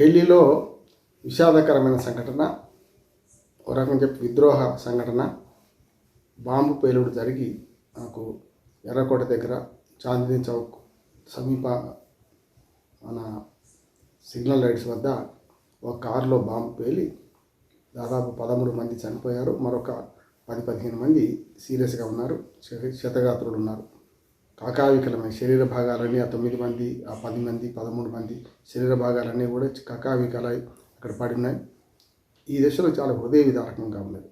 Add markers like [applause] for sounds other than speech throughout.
ఢిల్లీలో విషాదకరమైన సంఘటన ఒక రకం చెప్పి విద్రోహ సంఘటన బాంబు పేలుడు జరిగి నాకు ఎర్రకోట దగ్గర చాందినీ చౌక్ సమీప మన సిగ్నల్ లైట్స్ వద్ద ఒక కారులో బాంబు పేలి దాదాపు పదమూడు మంది చనిపోయారు. మరొక పది పదిహేను మంది సీరియస్గా ఉన్నారు. క్షతగాత్రులు ఉన్నారు. కాకావికలమైన శరీర భాగాలన్నీ ఆ తొమ్మిది మంది ఆ పది మంది పదమూడు మంది శరీర భాగాలన్నీ కూడా కకావికలై అక్కడ పడినాయి ఈ దశలో చాలా హృదయ విదారకంగా ఉన్నది.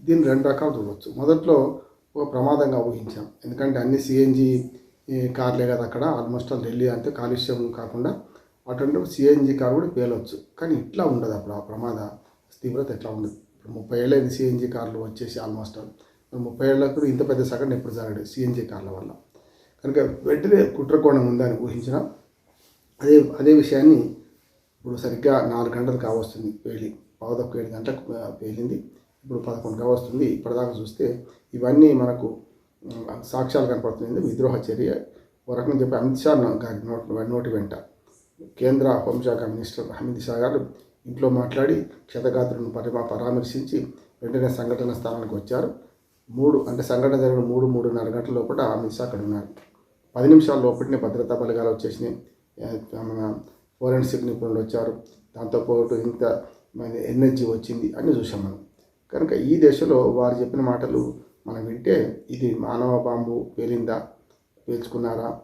దీన్ని రెండు రకాలు చూడవచ్చు. మొదట్లో ఒక ప్రమాదంగా ఊహించాం. ఎందుకంటే అన్ని సిఎన్జి కార్లే కదా అక్కడ ఆల్మోస్ట్ ఆల్ ఢిల్లీ అంతే కాలుష్యం కాకుండా అటువంటి సిఎన్జి కార్ కూడా పేలవచ్చు కానీ ఇట్లా ఉండదు అప్పుడు ఆ ప్రమాద తీవ్రత ఎట్లా ఉండదు. ఇప్పుడు ముప్పై ఏళ్ళైంది సిఎన్జి కార్లు వచ్చేసి ఆల్మోస్ట్ ఆల్. ముప్పై ఏళ్ళకు ఇంత పెద్ద సగం ఎప్పుడు జరగలేదు సిఎన్జి కార్ల వల్ల. కనుక వెంటనే కుట్రకోణం ఉందని ఊహించిన. అదే అదే విషయాన్ని ఇప్పుడు సరిగ్గా నాలుగు గంటలు కావస్తుంది పేలి పావుదొక్క ఏడు గంటలకు పేలింది. ఇప్పుడు పదకొండు కావస్తుంది. ఇప్పటిదాకా చూస్తే ఇవన్నీ మనకు సాక్ష్యాలు కనపడుతుంది విద్రోహ చర్య. ఒక రకంగా చెప్పి అమిత్ షా గారి నోటి నోటి వెంట. కేంద్ర హోంశాఖ మినిస్టర్ అమిత్ షా గారు ఇంట్లో మాట్లాడి క్షతగాత్రులను పరిమా పరామర్శించి వెంటనే సంఘటన స్థానానికి వచ్చారు. మూడు అంటే సంఘటన జరిగిన మూడు మూడున్నర గంటల లోపల అమిత్ షా అక్కడ ఉన్నారు పది నిమిషాల లోపలనే భద్రతా బలగాలు వచ్చేసినాయి. మన ఫోరెన్సిక్ నిపుణులు వచ్చారు. దాంతోపాటు ఇంత ఎనర్జీ వచ్చింది అని చూసాం మనం. కనుక ఈ దశలో వారు చెప్పిన మాటలు మనం వింటే ఇది మానవ బాంబు పేలిందా? పేల్చుకున్నారా?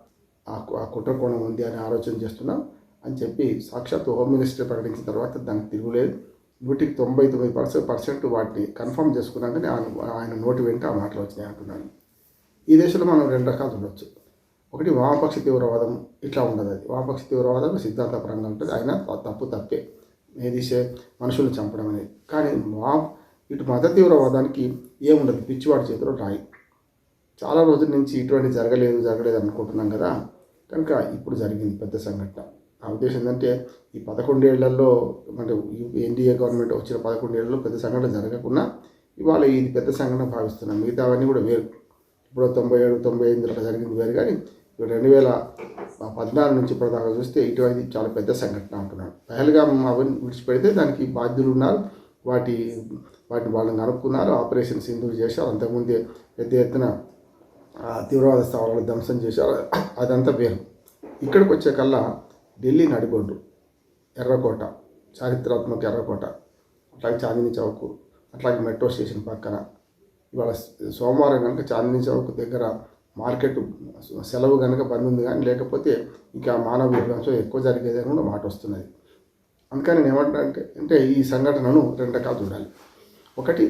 ఆ కు- ఆ కుట్ర కోణం ఉంది అని ఆలోచన చేస్తున్నాం అని చెప్పి సాక్షాత్ హోమ్ మినిస్టర్ ప్రకటించిన తర్వాత దానికి తిరుగులేదు. నూటికి తొంభై తొమ్మిది పర్సెంట్ పర్సెంట్ వాటిని కన్ఫర్మ్ చేసుకున్నాకనే ఆయన ఆయన నోటి వెంట ఆ మాటలు వచ్చినాయి అంటున్నాను. ఈ దేశంలో మనం రెండు రకాలు ఉండొచ్చు ఒకటి వామపక్ష తీవ్రవాదం ఇట్లా ఉండదు అది. వామపక్ష తీవ్రవాదం సిద్ధాంతపరంగా ఉంటుంది. అయినా తప్పు తప్పే. ఏది మనుషులు చంపడం అనేది. కానీ వా ఇటు మత తీవ్రవాదానికి ఏముండదు. పిచ్చివాడి చేతిలో రాయి. చాలా రోజుల నుంచి ఇటువంటి జరగలేదు జరగలేదు అనుకుంటున్నాం కదా. కనుక ఇప్పుడు జరిగింది పెద్ద సంఘటన. నా ఉద్దేశం ఏంటంటే ఈ పదకొండేళ్ళలో అంటే ఎన్డీఏ గవర్నమెంట్ వచ్చిన పదకొండేళ్ళలో పెద్ద సంఘటన జరగకుండా ఇవాళ ఇది పెద్ద సంఘటన భావిస్తున్నాం. మిగతావన్నీ కూడా వేరు. ఇప్పుడు తొంభై ఏడు తొంభై ఎనిమిది అట్లా జరిగింది వేరు. కానీ రెండు వేల పద్నాలుగు నుంచి ఇప్పటిదాకా చూస్తే ఇటువంటి చాలా పెద్ద సంఘటన అంటున్నాడు పహల్గా అవన్నీ విడిచిపెడితే దానికి బాధ్యులు ఉన్నారు వాటి వాటిని వాళ్ళని కనుక్కున్నారు ఆపరేషన్ సింధూర్ చేశారు. అంతకుముందే పెద్ద ఎత్తున తీవ్రవాద స్థావరాలు ధ్వంసం చేశారు. అదంతా వేరు. ఇక్కడికి వచ్చే కల్లా ఢిల్లీ నడిగొండు ఎర్రకోట చారిత్రాత్మక ఎర్రకోట అట్లాగే చాందిని చౌక్ అట్లాగే మెట్రో స్టేషన్ పక్కన. ఇవాళ సోమవారం కనుక చాందిని చౌక్ దగ్గర మార్కెట్ సెలవు కనుక బంద్ ఉంది కానీ లేకపోతే ఇంకా మానవ విధ్వంసం ఎక్కువ జరిగేదని కూడా మాట వస్తున్నది. అందుకని నేను ఏమంటా అంటే అంటే ఈ సంఘటనను రెండు రకాలు చూడాలి. ఒకటి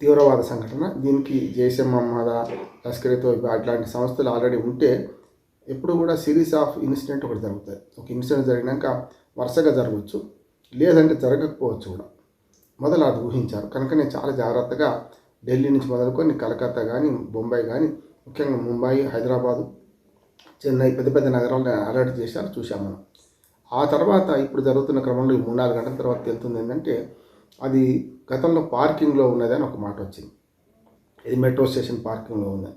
తీవ్రవాద సంఘటన దీనికి జైషే మహమ్మద లష్కర్ తోయిబా అట్లాంటి సంస్థలు ఆల్రెడీ ఉంటే ఎప్పుడు కూడా సిరీస్ ఆఫ్ ఇన్సిడెంట్ ఒకటి జరుగుతుంది ఒక ఇన్సిడెంట్ జరిగినాక వరుసగా జరగవచ్చు లేదంటే జరగకపోవచ్చు కూడా. మొదలు అది ఊహించారు. కనుక నేను చాలా జాగ్రత్తగా ఢిల్లీ నుంచి మొదలుకొని కలకత్తా కానీ బొంబాయి కానీ ముఖ్యంగా ముంబై హైదరాబాదు చెన్నై పెద్ద పెద్ద నగరాలను అలర్ట్ చేశారు చూసాం మనం. ఆ తర్వాత ఇప్పుడు జరుగుతున్న క్రమంలో ఈ మూడు నాలుగు గంటల తర్వాత తెలుస్తుంది ఏంటంటే అది గతంలో పార్కింగ్లో ఉన్నది అని ఒక మాట వచ్చింది. ఇది మెట్రో స్టేషన్ పార్కింగ్లో ఉంది.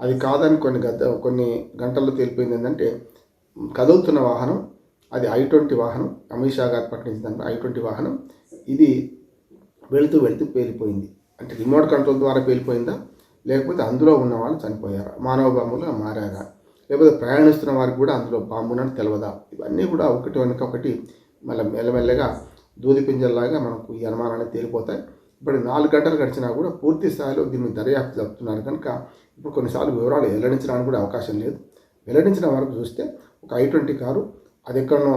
అది కాదని కొన్ని గత కొన్ని గంటల్లో తేలిపోయింది ఏంటంటే కదులుతున్న వాహనం అది ఐ ట్వంటీ వాహనం అమిత్ షా గారు ప్రకటించిన ఐ ట్వంటీ వాహనం ఇది వెళుతూ వెళుతూ పేలిపోయింది. అంటే రిమోట్ కంట్రోల్ ద్వారా పేలిపోయిందా? లేకపోతే అందులో ఉన్న వాళ్ళు చనిపోయారా. మానవ బాంబులుగా మారారా? లేకపోతే ప్రయాణిస్తున్న వారికి కూడా అందులో బాంబునని తెలియదా ఇవన్నీ కూడా ఒకటి వెనుక ఒకటి మళ్ళీ మెల్లమెల్లగా దూది పింజల్లాగా మనకు ఈ అనుమానాలు తేలిపోతాయి. ఇప్పుడు నాలుగు గంటలు గడిచినా కూడా పూర్తి స్థాయిలో దీన్ని దర్యాప్తు జరుపుతున్నారు. కనుక ఇప్పుడు కొన్నిసార్లు వివరాలు వెల్లడించడానికి కూడా అవకాశం లేదు. వెల్లడించిన వరకు చూస్తే ఒక ఐ ట్వంటీ కారు అది ఎక్కడనో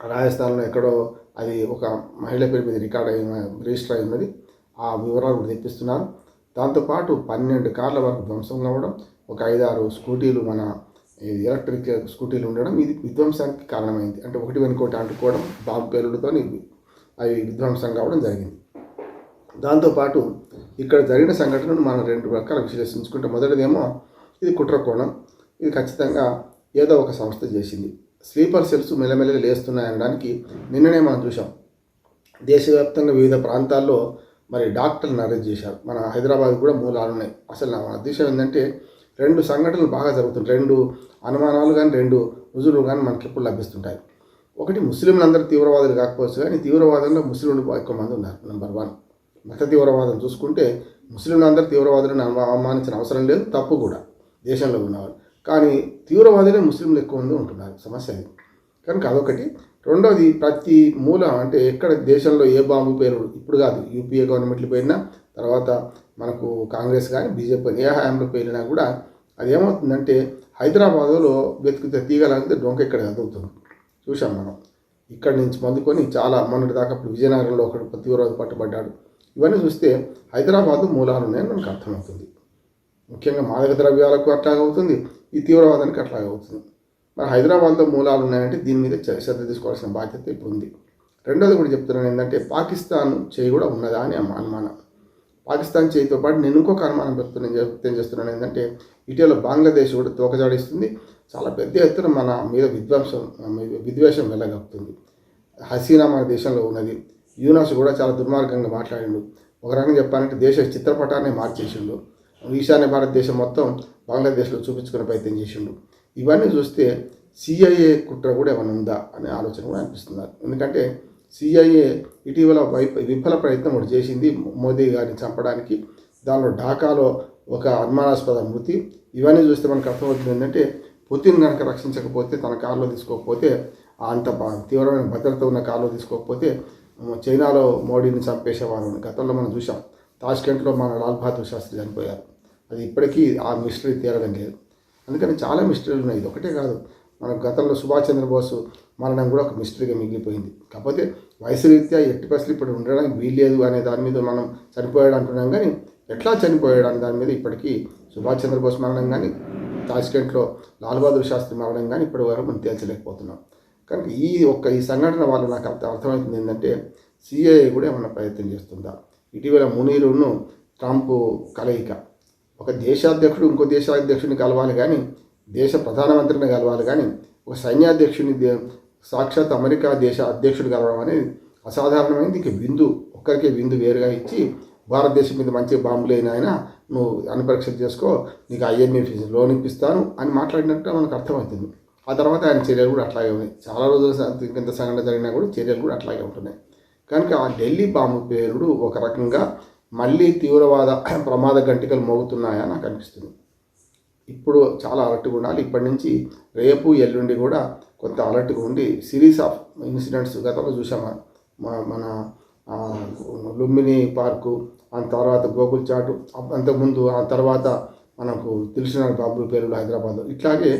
రాజస్థాన్లో ఎక్కడో అది ఒక మహిళ పేరు మీద రికార్డ్ అయి రిజిస్టర్ అయి ఉన్నది. ఆ వివరాలు కూడా తెప్పిస్తున్నారు. దాంతోపాటు పన్నెండు కార్ల వరకు ధ్వంసం కావడం ఒక ఐదారు స్కూటీలు మన ఎలక్ట్రిక్ స్కూటీలు ఉండడం ఇది విధ్వంసానికి కారణమైంది. అంటే ఒకటి వెనుకోటి అంటుకోవడం బాంబు పేలుడుతో అవి విధ్వంసం కావడం జరిగింది. దాంతోపాటు ఇక్కడ జరిగిన సంఘటనను మనం రెండు రకాల విశ్లేషించుకుంటే మొదటిదేమో ఇది కుట్రకోణం. ఇది ఖచ్చితంగా ఏదో ఒక సంస్థ చేసింది. స్లీపర్ సెల్స్ మెల్లమెల్లగా లేస్తున్నాయనడానికి నిన్ననే మనం చూసాం దేశవ్యాప్తంగా వివిధ ప్రాంతాల్లో మరి డాక్టర్లను అరెస్ట్ చేశారు. మన హైదరాబాద్ కూడా మూలాలు ఉన్నాయి. అసలు నా ఉద్దేశం ఏంటంటే రెండు సంఘటనలు బాగా జరుగుతుంటాయి. రెండు అనుమానాలు కానీ రెండు రుజువులు కానీ మనకి ఎప్పుడు లభిస్తుంటాయి. ఒకటి ముస్లింలందరూ తీవ్రవాదులు కాకపోవచ్చు కానీ తీవ్రవాదంలో ముస్లింలు ఎక్కువ మంది ఉన్నారు. నెంబర్ వన్ మత తీవ్రవాదం చూసుకుంటే ముస్లింలందరూ తీవ్రవాదులను అవమానించిన అవసరం లేదు. తప్పు కూడా. దేశంలో ఉన్నవారు కానీ తీవ్రవాదులే ముస్లింలు ఎక్కువ మంది ఉంటున్నారు. సమస్య అది కనుక అదొకటి. రెండోది ప్రతి మూల అంటే ఎక్కడ దేశంలో ఏ బాంబు పేరు ఇప్పుడు కాదు యూపీఏ గవర్నమెంట్లు పేరినా తర్వాత మనకు కాంగ్రెస్ కానీ బీజేపీ ఏ హయాంలో పేరినా కూడా అది ఏమవుతుందంటే హైదరాబాదులో వెతికితే తీగలంటే డొంక ఇక్కడ చదువుతుంది చూసాం మనం. ఇక్కడి నుంచి మొదలుకొని చాలా మొన్నటి దాకా ఇప్పుడు విజయనగరంలో ఒకడు తీవ్రవాది పట్టుబడ్డాడు. ఇవన్నీ చూస్తే హైదరాబాదు మూలాలు ఉన్నాయని మనకు అర్థమవుతుంది. ముఖ్యంగా మాదక ద్రవ్యాలకు అట్లాగవుతుంది ఈ తీవ్రవాదానికి అట్లాగవుతుంది. మరి హైదరాబాద్లో మూలాలు ఉన్నాయంటే దీని మీద చ- శ్రద్ధ తీసుకోవాల్సిన బాధ్యత ఇప్పుడు ఉంది. రెండోది కూడా చెప్తున్నాను ఏంటంటే పాకిస్తాన్ చేయి కూడా ఉన్నదా అని అనుమానం. పాకిస్తాన్ చేయితో పాటు నేను ఇంకొక అనుమానం పెడుతున్నాను వ్యక్తం చేస్తున్నాను ఏంటంటే ఇటీవల బంగ్లాదేశ్ కూడా తోకజాడిస్తుంది. చాలా పెద్ద ఎత్తున మన మీద విధ్వంసం విద్వేషం వెళ్ళగలుగుతుంది హసీనా మన దేశంలో ఉన్నది. యూనాస్ కూడా చాలా దుర్మార్గంగా మాట్లాడిండు. ఒక రకంగా చెప్పాలంటే దేశ చిత్రపటాన్ని మార్చేసిండు. ఈశాన్య భారతదేశం మొత్తం బంగ్లాదేశ్లో చూపించుకునే ప్రయత్నం చేసిండు. ఇవన్నీ చూస్తే సిఐఏ కుట్ర కూడా ఏమైనా ఉందా అనే ఆలోచన కూడా అనిపిస్తున్నారు ఎందుకంటే సిఐఏ ఇటీవల వైఫ విఫల ప్రయత్నం ఒకటి చేసింది మోదీ గారిని చంపడానికి. దానిలో ఢాకాలో ఒక అనుమానాస్పద మృతి. ఇవన్నీ చూస్తే మనకు అర్థమవుతుంది ఏంటంటే పుతిన్ కనుక రక్షించకపోతే తన కారులో తీసుకోకపోతే అంత తీవ్రమైన భద్రత ఉన్న కారులో తీసుకోకపోతే చైనాలో మోడీని చంపేసేవారు గతంలో మనం చూసాం తాష్కెంట్లో మన లాల్ బహదూర్ శాస్త్రి చనిపోయారు. అది ఇప్పటికీ ఆ మిస్టరీ తీరడం లేదు. అందుకని చాలా మిస్టరీలు ఉన్నాయి. ఇది ఒకటే కాదు. మన గతంలో సుభాష్ చంద్రబోస్ మరణం కూడా ఒక మిస్టరీగా మిగిలిపోయింది. కాకపోతే వయసు రీత్యా ఎట్టి పరిస్థితులు ఇప్పుడు ఉండడానికి వీల్లేదు అనే దాని మీద మనం చనిపోయాడు అంటున్నాం కానీ ఎట్లా చనిపోయాడు అనే దాని మీద ఇప్పటికీ సుభాష్ చంద్రబోస్ మరణం కానీ తాష్కెంట్లో లాల్ బహదూర్ శాస్త్రి మరణం కానీ ఇప్పటి వరకు మనం తేల్చలేకపోతున్నాం. కనుక ఈ ఒక్క ఈ సంఘటన వల్ల నాకు అర్థం అర్థమవుతుంది ఏంటంటే సిఐఏ కూడా ఏమైనా ప్రయత్నం చేస్తుందా? ఇటీవల మునీరును ట్రంప్ కలయిక. ఒక దేశాధ్యక్షుడు ఇంకో దేశాధ్యక్షుడిని కలవాలి కానీ దేశ ప్రధానమంత్రిని కలవాలి కానీ ఒక సైన్యాధ్యక్షుడిని దే- సాక్షాత్ అమెరికా దేశ అధ్యక్షుడు కలవడం అనేది అసాధారణమైనది ఇంక విందు ఒక్కరికే విందు వేరుగా ఇచ్చి భారతదేశం మీద మంచి బాంబులేనైనా ఆయన నువ్వు అనుపరీక్ష చేసుకో నీకు ఐఎంఎఫ్ లోన్ ఇప్పిస్తాను అని మాట్లాడినట్టు మనకు అర్థమవుతుంది. ఆ తర్వాత ఆయన చర్యలు కూడా అట్లాగే ఉన్నాయి. చాలా రోజుల ఇంత సంఘటన జరిగినా కూడా చర్యలు కూడా అట్లాగే ఉంటున్నాయి. కనుక ఆ ఢిల్లీ బాంబు పేరుడు ఒక రకంగా మళ్ళీ తీవ్రవాద [clears throat] ప్రమాద గంటికలు మోగుతున్నాయా నాకు అనిపిస్తుంది. ఇప్పుడు చాలా అలర్ట్గా ఉండాలి. ఇప్పటి నుంచి రేపు ఎల్లుండి కూడా కొంత అలర్ట్గా ఉండి సిరీస్ ఆఫ్ ఇన్సిడెంట్స్ గతంలో చూసామా? మా మన లుంబిని పార్కు ఆ తర్వాత గోకుల్ చాటు అంతకుముందు ఆ తర్వాత మనకు తెలిసిన బాబు పేర్లు హైదరాబాద్. ఇట్లాగే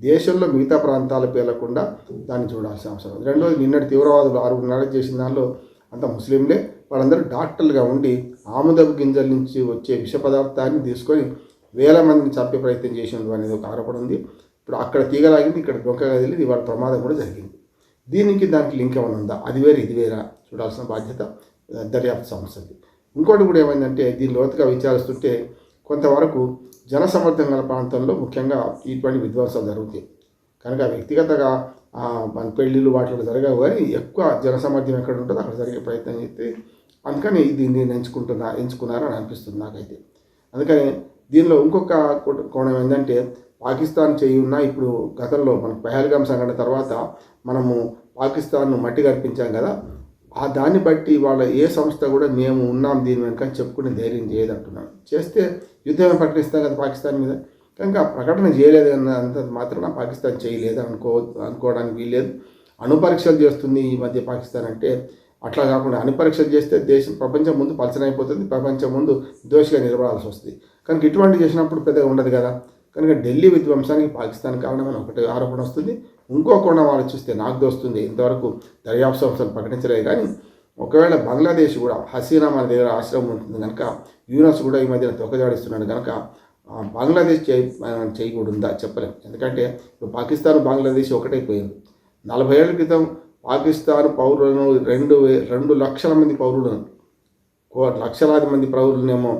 దేశంలో మిగతా ప్రాంతాల పేర్లకుండా దాన్ని చూడాల్సిన అవసరం రెండోది నిన్నటి తీవ్రవాదులు ఆరుగురు అరెస్ట్ చేసిన దానిలో అంత ముస్లింలే వాళ్ళందరూ డాక్టర్లుగా ఉండి ఆముదపు గింజల నుంచి వచ్చే విష పదార్థాన్ని తీసుకొని వేల మందిని చంపే ప్రయత్నం చేసినది అనేది ఒక ఆరోపణ ఉంది. ఇప్పుడు అక్కడ తీగలాగింది ఇక్కడ డొంకగా వెళ్ళి ఇవాళ ప్రమాదం కూడా జరిగింది. దీనికి దానికి లింక్ ఏమైనా ఉందా? అది వేరే ఇది వేరా? చూడాల్సిన బాధ్యత దర్యాప్తు సంస్థది ఇంకోటి కూడా ఏమైందంటే దీన్ని లోతుగా విచారిస్తుంటే కొంతవరకు జనసమర్థం గల ప్రాంతంలో ముఖ్యంగా ఇటువంటి విధ్వంసాలు జరుగుతాయి. కనుక వ్యక్తిగతంగా మన పెళ్ళిళ్ళు వాటిలో జరగవు కానీ ఎక్కువ జనసమర్థం ఎక్కడ ఉంటుందో అక్కడ జరిగే ప్రయత్నం చేస్తే అందుకని దీన్ని ఎంచుకుంటున్నా ఎంచుకున్నారని అనిపిస్తుంది నాకైతే. అందుకని దీనిలో ఇంకొక కోణం ఏంటంటే పాకిస్తాన్ చేయి ఉన్న ఇప్పుడు గతంలో మన పెహల్గామ్ సంఘటన తర్వాత మనము పాకిస్తాన్ను మట్టి కనిపించాం కదా ఆ దాన్ని బట్టి వాళ్ళ ఏ సంస్థ కూడా మేము ఉన్నాం దీని వెనుక చెప్పుకుని చెప్పుకునే ధైర్యం చేయదంటున్నాను. చేస్తే యుద్ధమే ప్రకటిస్తాం కదా పాకిస్తాన్ మీద. కనుక ప్రకటన చేయలేదు అంత మాత్రం పాకిస్తాన్ చేయలేదు అనుకో అనుకోవడానికి వీల్లేదు. అణుపరీక్షలు చేస్తుంది ఈ మధ్య పాకిస్తాన్ అంటే అట్లా కాకుండా అన్ని పరీక్షలు చేస్తే దేశం ప్రపంచం ముందు పలచన అయిపోతుంది ప్రపంచం ముందు దోషిగా నిలబడాల్సి వస్తుంది. కనుక ఇటువంటి చేసినప్పుడు పెద్దగా ఉండదు కదా. కనుక ఢిల్లీ విధ్వంసానికి పాకిస్తాన్ కారణమని ఒకటి ఆరోపణ వస్తుంది. ఇంకో కోణం ఆలోచిస్తే నాకు దోస్తుంది ఇంతవరకు దర్యాప్తు సంస్థలు ప్రకటించలేదు కానీ ఒకవేళ బంగ్లాదేశ్ కూడా హసీనా మన దగ్గర ఆశ్రమం ఉంటుంది కనుక యూనస్ కూడా ఈ మధ్యన తొక్కజాడిస్తున్నాడు కనుక బంగ్లాదేశ్ చేయి మనం చేయకూడదు ఉందా చెప్పలేము ఎందుకంటే ఇప్పుడు పాకిస్తాన్ బంగ్లాదేశ్ ఒకటైపోయింది. నలభై ఏళ్ళ క్రితం పాకిస్తాన్ పౌరులను రెండు వే- రెండు లక్షల మంది పౌరులను కో- లక్షలాది మంది పౌరులనేమో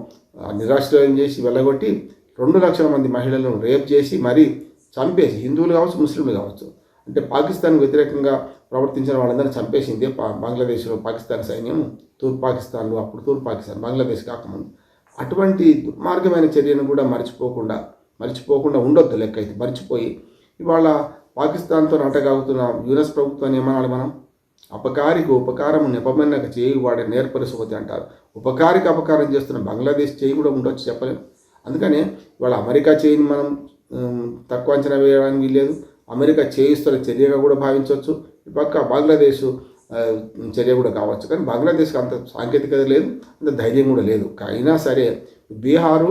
నిరాశ్రయం చేసి వెళ్ళగొట్టి రెండు లక్షల మంది మహిళలను రేప్ చేసి మరీ చంపేసి హిందువులు కావచ్చు ముస్లింలు కావచ్చు అంటే పాకిస్తాన్ వ్యతిరేకంగా ప్రవర్తించిన వాళ్ళందరినీ చంపేసింది బంగ్లాదేశ్లో పాకిస్తాన్ సైన్యం తూర్పు పాకిస్తాన్లో అప్పుడు తూర్పు పాకిస్తాన్ బంగ్లాదేశ్ కాకముందు. అటువంటి దుర్మార్గమైన చర్యను కూడా మర్చిపోకుండా మర్చిపోకుండా ఉండొద్దు లెక్క అయితే మర్చిపోయి ఇవాళ పాకిస్తాన్తో అంటగాగుతున్న యుఎస్ ప్రభుత్వాన్ని ఏమనాలి మనం? అపకారికి ఉపకారం నెపమన్నక చేయి వాడే నేర్పరిశోధి అంటారు. ఉపకారికి అపకారం చేస్తున్న బంగ్లాదేశ్ చేయి కూడా ఉండొచ్చు చెప్పలేము అందుకని వాళ్ళ అమెరికా చేయిని మనం తక్కువ అంచనా వేయడానికి వీల్లేదు. అమెరికా చేయిస్తున్న చర్యగా కూడా భావించవచ్చు. ఈ పక్క బంగ్లాదేశ్ చర్య కూడా కావచ్చు. కానీ బంగ్లాదేశ్కి అంత సాంకేతికత లేదు అంత ధైర్యం కూడా లేదు. అయినా సరే బీహారు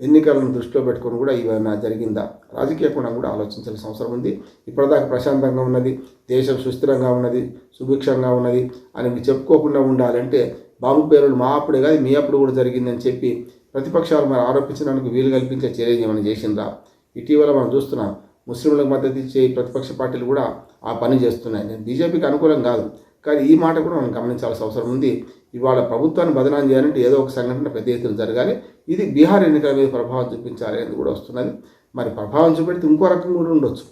ఎన్నికలను దృష్టిలో పెట్టుకొని కూడా ఇవన్నీ జరిగిందా? రాజకీయ కోణం కూడా ఆలోచించాల్సిన అవసరం ఉంది. ఇప్పటిదాకా ప్రశాంతంగా ఉన్నది దేశం సుస్థిరంగా ఉన్నది సుభిక్షంగా ఉన్నది అని చెప్పుకోకుండా ఉండాలంటే బాబు పేరులు మా అప్పుడే కాదు మీ అప్పుడు కూడా జరిగిందని చెప్పి ప్రతిపక్షాలు మరి ఆరోపించడానికి వీలు కల్పించే చర్యలు ఏమైనా చేసిందా ఇటీవల మనం చూస్తున్నాం ముస్లింలకు మద్దతు ఇచ్చే ప్రతిపక్ష పార్టీలు కూడా ఆ పని చేస్తున్నాయి. నేను బీజేపీకి అనుకూలం కాదు. కానీ ఈ మాట కూడా మనం గమనించాల్సిన అవసరం ఉంది. ఇవాళ ప్రభుత్వాన్ని బదనాం చేయాలంటే ఏదో ఒక సంఘటన పెద్ద ఎత్తున జరగాలి. ఇది బీహార్ ఎన్నికల మీద ప్రభావం చూపించాలి అనేది కూడా వస్తున్నది. మరి ప్రభావం చూపెడితే ఇంకో రకం కూడా ఉండొచ్చు.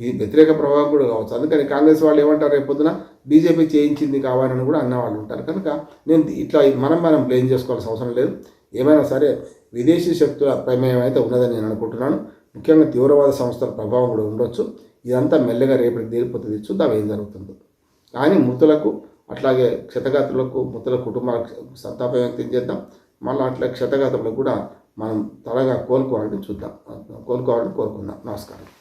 ఇది వ్యతిరేక ప్రభావం కూడా కావచ్చు. అందుకని కాంగ్రెస్ వాళ్ళు ఏమంటారు రేపు పొద్దున? బీజేపీ చేయించింది కావాలని కూడా అన్న వాళ్ళు ఉంటారు. కనుక నేను ఇట్లా మనం మనం బ్లేమ్ చేసుకోవాల్సిన అవసరం లేదు. ఏమైనా సరే విదేశీ శక్తుల ప్రమేయం అయితే ఉన్నదని నేను అనుకుంటున్నాను. ముఖ్యంగా తీవ్రవాద సంస్థల ప్రభావం కూడా ఉండొచ్చు. ఇదంతా మెల్లగా రేపటికి తీరిపోతుంది చూద్దాం ఏం జరుగుతుందో. కానీ మృతులకు అట్లాగే క్షతగాత్రులకు మృతుల కుటుంబాలకు సంతాపం వ్యక్తం చేద్దాం. మళ్ళీ అట్లా క్షతగాత్రులకు కూడా మనం త్వరగా కోలుకోవాలని చూద్దాం. కోలుకోవాలని కోరుకుందాం. నమస్కారం.